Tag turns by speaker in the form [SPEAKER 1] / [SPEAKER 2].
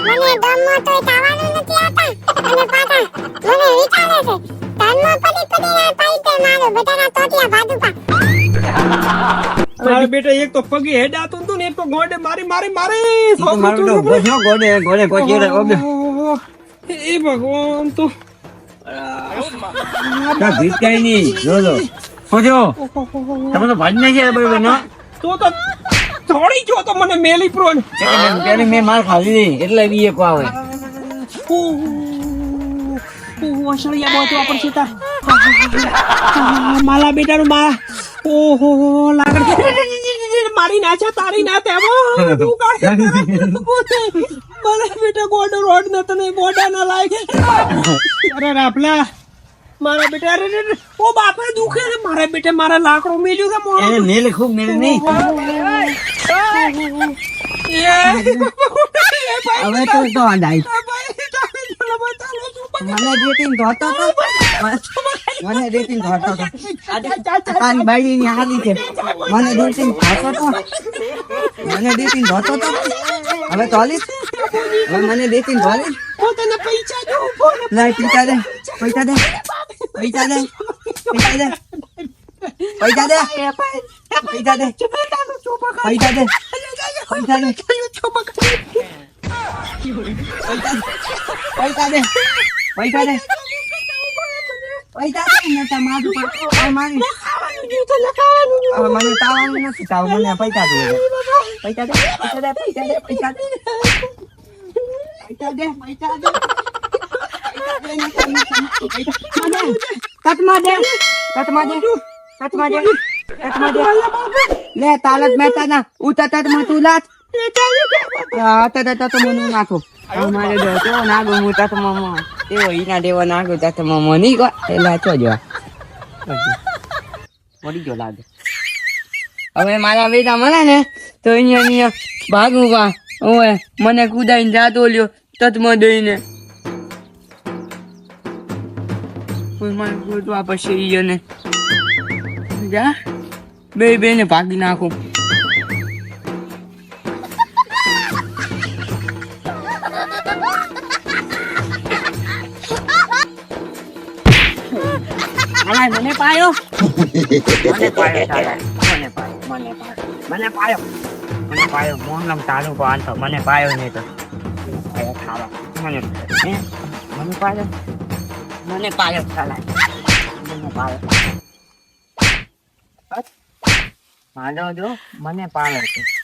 [SPEAKER 1] મને ગમમાં તો તાવાનું નથી આતા અને પાછા મને વિચારે છે ધર્મ પડી પડી ના પાઈપે મારો બધાના તોટિયા ભાદુપા
[SPEAKER 2] મારે બેટા એક તો પગે હેડાતું હતું ને એક તો ગોડે મારી મારી મારી
[SPEAKER 3] મારું તો ઊભો ગોડે ગોડે કોચી રે ઓબે.
[SPEAKER 2] એ ભગવાન તો
[SPEAKER 3] કાંઈ ભીત કઈ નહીં. જો જો. સોજો? તમે તો ભાજી નાખ્યા બરોબર નો?
[SPEAKER 2] તો તો થોડી જો તો મને મેલી પ્રો ને
[SPEAKER 3] પેલી- મેં માર ખાધી નહીં, એટલે બી એક આવે
[SPEAKER 2] ઓસળિયા બોતવા પડશે તાર માલા બેટાનું મારા ઓહો લાગડ મારી નાચા તારી ના તેવો તું કાઢે મને બેટા ગોડ રોડ ન તને ગોડા ના લાગે અરે રાપલા મારા બેટા અરે અરે, અરે. ઓ બાપે દુખે મારા બેટા મારા લાકડો મેલ્યું છે મોણો
[SPEAKER 3] એને મેલે ખૂબ મેલે નહીં
[SPEAKER 4] હવે તો તો અંડાઈ
[SPEAKER 2] આ ભાઈ, તારે જોડે બતાવો છું.
[SPEAKER 4] મને રેટિંગ ધોતો તો. મને રેટિંગ ધોતો તો. તારી બાઈની હાલી છે. મને રેટિંગ ધોતો તો. મને રેટિંગ ધોતો તો. હવે ચાલીસ હવે મને
[SPEAKER 2] રેટિંગ બોલો.
[SPEAKER 4] પૈસા દે. પૈસા દે. પૈસા દે. પૈસા દે. પૈસા દે. પૈસા દે. પૈસા દે. પૈસા દે પૈસા દે પૈસા દે. પૈસા દે ને તમારું મારી મને તાવાનું નથી, તાવ મને પૈસા દે. પૈસા દે પૈસા દે પૈસા દે પૈસા દે. પૈસા દે પૈસા દે. કટમાં દે કટમાં દે. કટમાં દે. હાથમાં દે હાથમાં દે લે તાલત મહેતા ના ઉતરતા મત ઉલાત તો મને નાખો. અમારે તો. ના ગો મોટા તો મમો. એવો ઈના દેવો ના ગો તા મમો. ની ગો એલા તો જો. મરી ગયો લાગે. હવે મારા બેટા મળે ને તો અહીંયા અહીંયા ભાગું વા ઓય મને કુદાઈને જાતો લ્યો તતમાં દઈને. કોઈ મારે ગોતવા પછી ઈયોને જા બે બે ને ભાગી નાખું હાલા, મને પાયો મને પાયો સાલા. મને પાયો મને પાયો મને પાયો મને પાયો મોહનમ તારું પાડતો મને પાયો નહીં તો પાયો ખાવા મને હે? મને પાયો મને પાયો સાલા મને પાયો મારો જો મને પાયો છે.